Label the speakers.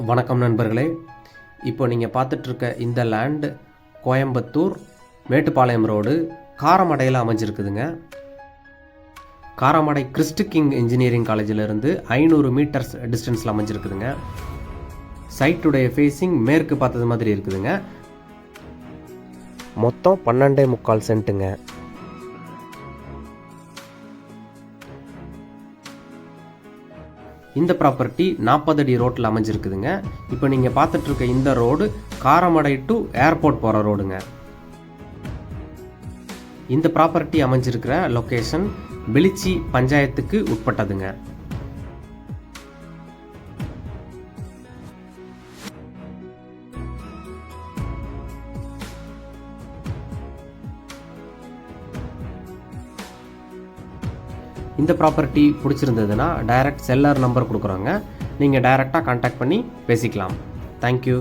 Speaker 1: வணக்கம் நண்பர்களே. இப்போ நீங்கள் பார்த்துட்ருக்க இந்த லேண்ட் கோயம்புத்தூர் மேட்டுப்பாளையம் ரோடு காரமடையில் அமைஞ்சிருக்குதுங்க. காரமடை கிறிஸ்டு கிங் இன்ஜினியரிங் காலேஜிலிருந்து ஐநூறு மீட்டர்ஸ் டிஸ்டன்ஸில் அமைஞ்சிருக்குதுங்க. சைட்டுடைய ஃபேஸிங் மேற்கு பார்த்தது மாதிரி இருக்குதுங்க. மொத்தம் பன்னெண்டே முக்கால் சென்ட்டுங்க இந்த ப்ராப்பர்ட்டி நாற்பது அடி ரோட்டில் அமைஞ்சிருக்குதுங்க. இப்போ நீங்கள் பார்த்துட்ருக்க இந்த ரோடு காரமடை டு ஏர்போர்ட் போகிற ரோடுங்க இந்த ப்ராப்பர்ட்டி அமைஞ்சிருக்கிற லொக்கேஷன் வெளிச்சி பஞ்சாயத்துக்கு உட்பட்டதுங்க. இந்த ப்ராப்பர்ட்டி பிடிச்சிருந்ததுன்னா டைரக்ட் செல்லர் நம்பர் கொடுக்குறாங்க. நீங்கள் டைரெக்டாக கான்டாக்ட் பண்ணி பேசிக்கலாம். தேங்க்யூ